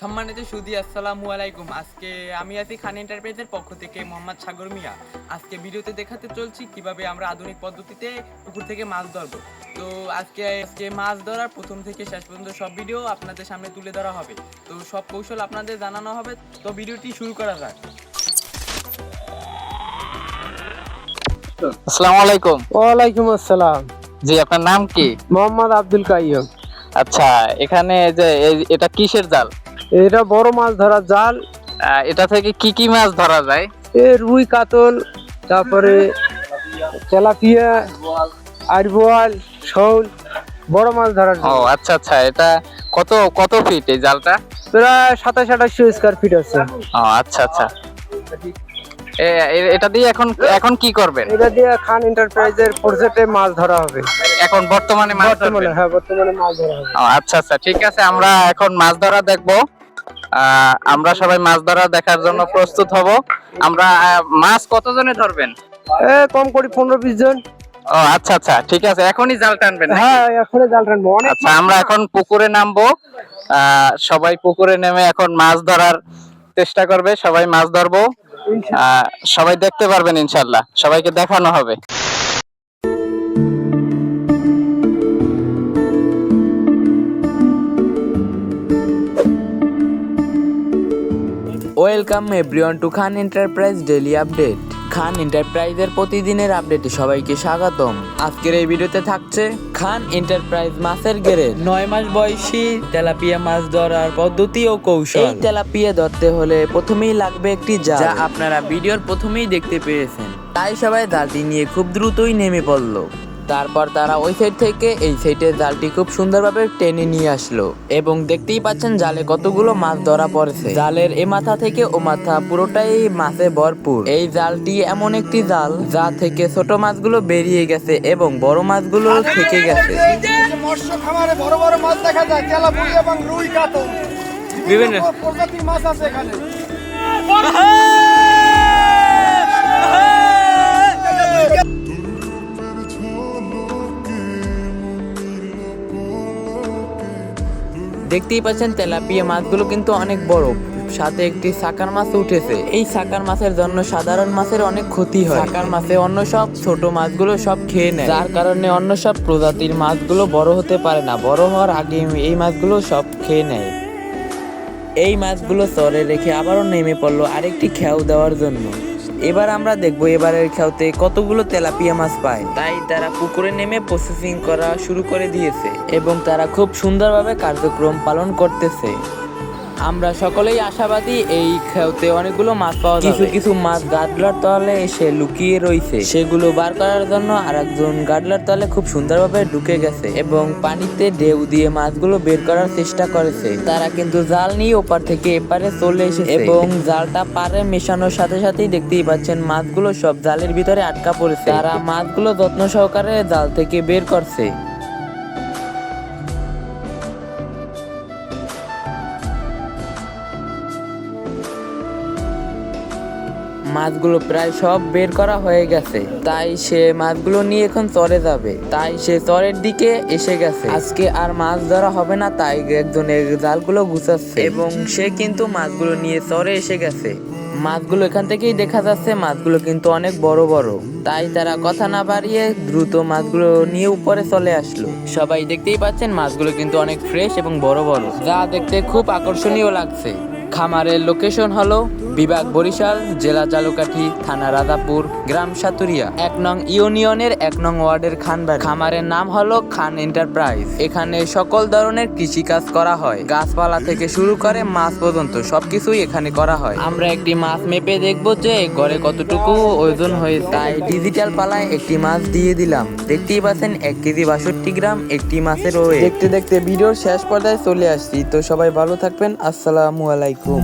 সম্মানিত সুদি আসসালামু আলাইকুম। আজকে আমি আছি খান এন্টারপ্রাইজের পক্ষ থেকে মোহাম্মদ সাগর মিয়া। আজকে ভিডিওতে দেখাতে চলছি কীভাবে আমরা আধুনিক পদ্ধতিতে পুকুর থেকে মাছ ধরবো। তো আজকে আজকে মাছ ধরার প্রথম থেকে শেষ পর্যন্ত সব ভিডিও আপনাদের সামনে তুলে ধরা হবে। তো সব কৌশল আপনাদের জানানো হবে। তো ভিডিওটি শুরু করা যাক। আসসালামু আলাইকুম। ওয়ালাইকুম আসসালাম। জি আপনার নাম কি? মোহাম্মদ আব্দুল কাইয়ুম। আচ্ছা এখানে যে এটা কিসের জাল? এটা বড় মাছ ধরার জাল। এটা থেকে কি কি মাছ ধরা যায়? এ রুই কাতল তারপরে তেলাপিয়া আরবোয়াল শোল বড় মাছ ধরার ও আচ্ছা আচ্ছা এটা কত কত ফিট এই জালটা? প্রায় সাতাশ আঠাশশো স্কোয়ার ফিট আছে। ও আচ্ছা আচ্ছা। এটা দিয়ে এখন এখন কি করবেন? এটা দিয়ে খান এন্টারপ্রাইজের প্রজেক্টে মাছ ধরা হবে। এখন বর্তমানে মাছ বর্তমানে ধরবেন হ্যাঁ বর্তমানে মাছ ধরা হবে। ও, আচ্ছা আচ্ছা ঠিক আছে আমরা এখন মাছ ধরা দেখব। আমরা সবাই মাছ ধরা দেখার জন্য প্রস্তুত হব। আমরা মাছ কতজনে ধরবেন? কম করি পনেরো বিশ জন। ও আচ্ছা আচ্ছা ঠিক আছে এখনই জাল টানবেন হ্যাঁ এখন জাল টানবো। অনেক আচ্ছা আমরা এখন পুকুরে নামবো। আহ, সবাই পুকুরে নেমে এখন মাছ ধরার চেষ্টা করবে। সবাই মাছ ধরবো। আহ, সবাই দেখতে পারবেন ইনশাল্লাহ। সবাইকে দেখানো হবে। Welcome everyone to Khan enterprise daily update Khan এন্টারপ্রাইজের প্রতিদিনের আপডেটে সবাইকে স্বাগতম। আজকের এই ভিডিওতে থাকছে খান এন্টারপ্রাইজ মাছের গেরে নয় মাস বয়সী তেলাপিয়া মাছ ধরার পদ্ধতি ও কৌশল। এই তেলাপিয়া ধরতে হলে প্রথমেই লাগবে একটি জাল। যা আপনারা ভিডিওর প্রথমেই দেখতে পেয়েছেন। তাই সবাই জালটি নিয়ে খুব দ্রুতই নেমে পড়ল। তারপর তারা ওই সাইড থেকে এই সাইডে জালটি খুব সুন্দরভাবে টেনে নিয়ে আসলো। এবং দেখতেই পাচ্ছেন জালে কতগুলো মাছ ধরা পড়েছে। জালের এ মাথা থেকে ও মাথা পুরোটাই মাছে ভরপুর। এই জালটি এমন একটি জাল যা থেকে ছোট মাছগুলো বেরিয়ে গেছে এবং বড় মাছগুলো থেকে গেছে। মৎস্য খামারে বড় বড় মাছ দেখা যায় তেলাপুরি এবং রুই কাতল। বিভিন্ন প্রজাতির মাছ আছে এখানে। দেখতেই পাচ্ছেন তেলাপিয়া মাছগুলো কিন্তু অনেক বড়। সাথে একটি সাকার মাছ উঠেছে। এই সাকার মাছের জন্য সাধারণ মাছের অনেক ক্ষতি হয়। সাকার মাছে অন্য সব ছোট মাছগুলো সব খেয়ে নেয়। যার কারণে অন্য সব প্রজাতির মাছগুলো বড় হতে পারে না। বড় হওয়ার আগে এই মাছগুলো সব খেয়ে নেয়। এই মাছগুলো চরে রেখে আবারও নেমে পড়ল আরেকটি খেয়াও দেওয়ার জন্য। এবার আমরা দেখব এবারের খেওতে কতগুলো তেলাপিয়া মাছ পায়। তাই তারা পুকুরে নেমে প্রসেসিং করা শুরু করে দিয়েছে এবং তারা খুব সুন্দরভাবে কার্যক্রম পালন করতেছে। আমরা সকলেই আশাবাদী এই খেয়াতে অনেকগুলো মাছ পাওয়া কিছু কিছু মাছ গাডলার তলে এসে লুকিয়ে রয়েছে সেগুলো বার করার জন্য আরেকজন গাডলার তলে খুব সুন্দরভাবে ঢুকে গেছে এবং পানিতে ঢেউ দিয়ে মাছগুলো বের করার চেষ্টা করেছে। তারা কিন্তু জাল নিয়ে ওপার থেকে এপারে চলে এসেছে। এবং জালটা পারে মেশানোর সাথে সাথেই দেখতেই পাচ্ছেন মাছগুলো সব জালের ভিতরে আটকা পড়েছে। তারা মাছগুলো যত্ন সহকারে জাল থেকে বের করছে। মাছগুলো প্রায় সব বের করা হয়ে গেছে। তাই সে মাছগুলো নিয়ে এখন চরে যাবে। তাই সে চরের দিকে এসে গেছে। আজকে আর মাছ ধরা হবে না, তাই একজনের জালগুলো গুছাচ্ছে। এবং সে কিন্তু মাছগুলো নিয়ে চরে এসে গেছে। মাছগুলো এখান থেকেই দেখা যাচ্ছে, মাছগুলো কিন্তু অনেক বড় বড়। তাই তারা কথা না বাড়িয়ে দ্রুত মাছগুলো নিয়ে উপরে চলে আসলো। সবাই দেখতেই পাচ্ছেন, মাছগুলো কিন্তু অনেক ফ্রেশ এবং বড় বড়। যা দেখতে খুব আকর্ষণীয় লাগছে। খামারের লোকেশন হলো বিভাগ বরিশাল, জেলা জালুকাঠি, থানা রাজাপুর, গ্রাম সাতুরিয়া। এক নং ইউনিয়নের এক নং ওয়ার্ডের খানবাড়ি। খামারের নাম হলো খান এন্টারপ্রাইজ। এখানে সকল ধরনের কৃষিকাজ করা হয়। গাছপালা থেকে শুরু করে মাছ পর্যন্ত সবকিছুই এখানে করা হয়। আমরা একটি মাছ মেপে দেখব যে গড়ে কতটুকু ওজন হয়ে তাই ডিজিটাল পালায় একটি মাছ দিয়ে দিলাম। দেখতেই পাচ্ছেন, এক কেজি বাষট্টি গ্রাম একটি মাছের ওয়েট। দেখতে দেখতে ভিডিওর শেষ পর্যায়ে চলে আসছি। তো সবাই ভালো থাকবেন। আসসালামু আলাইকুম।